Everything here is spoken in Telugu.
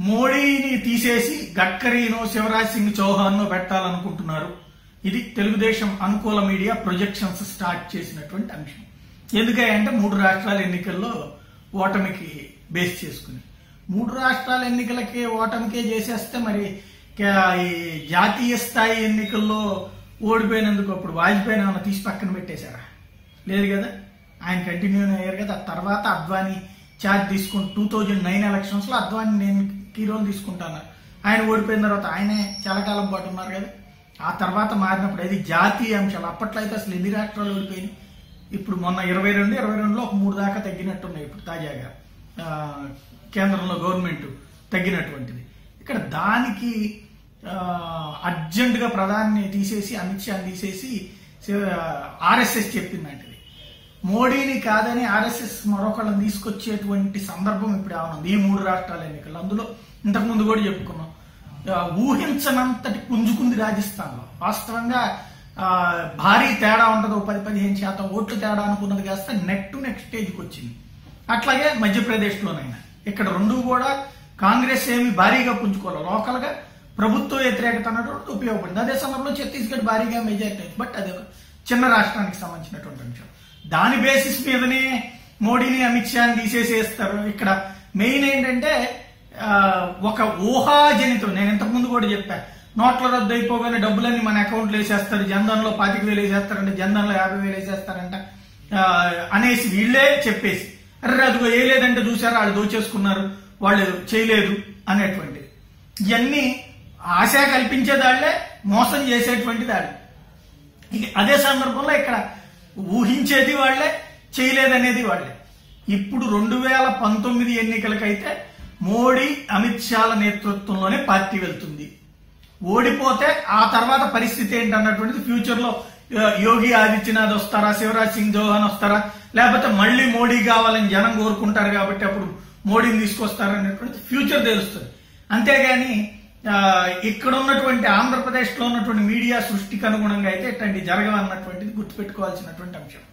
మోడీని తీసేసి గడ్కరీను శివరాజ్ సింగ్ చౌహాన్ను పెట్టాలనుకుంటున్నారు. ఇది తెలుగుదేశం అనుకూల మీడియా ప్రొజెక్షన్స్ స్టార్ట్ చేసినటువంటి అంశం. ఎందుకంటే మూడు రాష్ట్రాల ఎన్నికల్లో ఓటమికి బేస్ చేసుకుని. మూడు రాష్ట్రాల ఎన్నికలకి ఓటమికే చేసేస్తే మరి ఈ జాతీయ స్థాయి ఎన్నికల్లో ఓడిపోయినందుకు అప్పుడు వాజ్పేయిని ఏమైనా తీసి పక్కన పెట్టేశారా? లేదు కదా? ఆయన కంటిన్యూ అయ్యారు కదా. తర్వాత అద్వానీ ఛార్జ్ తీసుకుని టూ థౌజండ్ నైన్ ఎలక్షన్స్లో అద్వానీ నేను కీ రోల్ తీసుకుంటాను. ఆయన ఓడిపోయిన తర్వాత ఆయనే చాలా కాలం పాటు ఉన్నారు కదా. ఆ తర్వాత మారినప్పుడు అది జాతీయ అంశాలు. అప్పట్లో అయితే అసలు ఎన్ని రాష్ట్రాలు ఓడిపోయినాయి? ఇప్పుడు మొన్న ఇరవై రెండు ఇరవై రెండులో ఒక మూడు దాకా తగ్గినట్టున్నాయి ఇప్పుడు తాజాగా. కేంద్రంలో గవర్నమెంట్ తగ్గినటువంటిది. ఇక్కడ దానికి అర్జెంటుగా ప్రధాని తీసేసి అమిత్ షాని తీసేసి ఆర్ఎస్ఎస్ చెప్పిందంటే మోడీని కాదని ఆర్ఎస్ఎస్ మరొకళ్ళని తీసుకొచ్చేటువంటి సందర్భం ఇప్పుడు ఏమన్నా ఈ మూడు రాష్ట్రాల ఎన్నికలు అందులో ఇంతకు ముందు కూడా చెప్పుకున్నాం. ఊహించనంతటి పుంజుకుంది రాజస్థాన్. లో వాస్తవంగా భారీ తేడా ఉండదు. పది పదిహేను శాతం ఓట్లు తేడా అనుకున్నది కాస్త నెట్ టు స్టేజ్కి వచ్చింది. అట్లాగే మధ్యప్రదేశ్ లోనైనా ఇక్కడ రెండు కూడా కాంగ్రెస్ ఏమి భారీగా పుంజుకోవాలి లోకల్గా ప్రభుత్వ వ్యతిరేకత అన్నటువంటి ఉపయోగపడింది. అదే సమయంలో ఛత్తీస్గఢ్ భారీగా మెజారిటీ అయింది. బట్ అది చిన్న రాష్ట్రానికి సంబంధించినటువంటి అంశం. దాని బేసిస్ మీదనే మోడీని అమిత్ షాని తీసేసేస్తారు. ఇక్కడ మెయిన్ ఏంటంటే ఒక ఊహాజనితం నేను ఇంతకుముందు కూడా చెప్పా నోట్ల రద్దు అయిపోగానే డబ్బులన్నీ మన అకౌంట్లో వేసేస్తారు జన్ధన్లో పాతిక వేలు వేసేస్తారంట జన్ధన్లో యాభై వేలు వేసేస్తారంట అనేసి వీళ్ళే చెప్పేసి అరే అదిగో వేయలేదంటే చూసారా వాళ్ళు దోచేసుకున్నారు వాళ్ళు చేయలేదు అనేటువంటిది ఇవన్నీ ఆశ కల్పించే దాళ్ళే మోసం చేసేటువంటి దాళ్ళు అదే సందర్భంలో ఇక్కడ ఊహించేది వాళ్ళే చేయలేదనేది వాళ్ళే ఇప్పుడు రెండు వేల పంతొమ్మిది ఎన్నికలకైతే మోడీ అమిత్ షాల నేతృత్వంలోనే పార్టీ వెళ్తుంది. ఓడిపోతే ఆ తర్వాత పరిస్థితి ఏంటన్నటువంటిది ఫ్యూచర్లో యోగి ఆదిత్యనాథ్ వస్తారా శివరాజ్ సింగ్ చౌహాన్ వస్తారా లేకపోతే మళ్ళీ మోడీ కావాలని జనం కోరుకుంటారు కాబట్టి అప్పుడు మోడీని తీసుకొస్తారనేటువంటిది ఫ్యూచర్ తెలుస్తుంది. అంతేగాని ఇక్కడ ఉన్నటువంటి ఆంధ్రప్రదేశ్లో ఉన్నటువంటి మీడియా సృష్టికి అనుగుణంగా అయితే ఇట్లాంటి జరగవన్నటువంటిది గుర్తుపెట్టుకోవాల్సినటువంటి అంశం.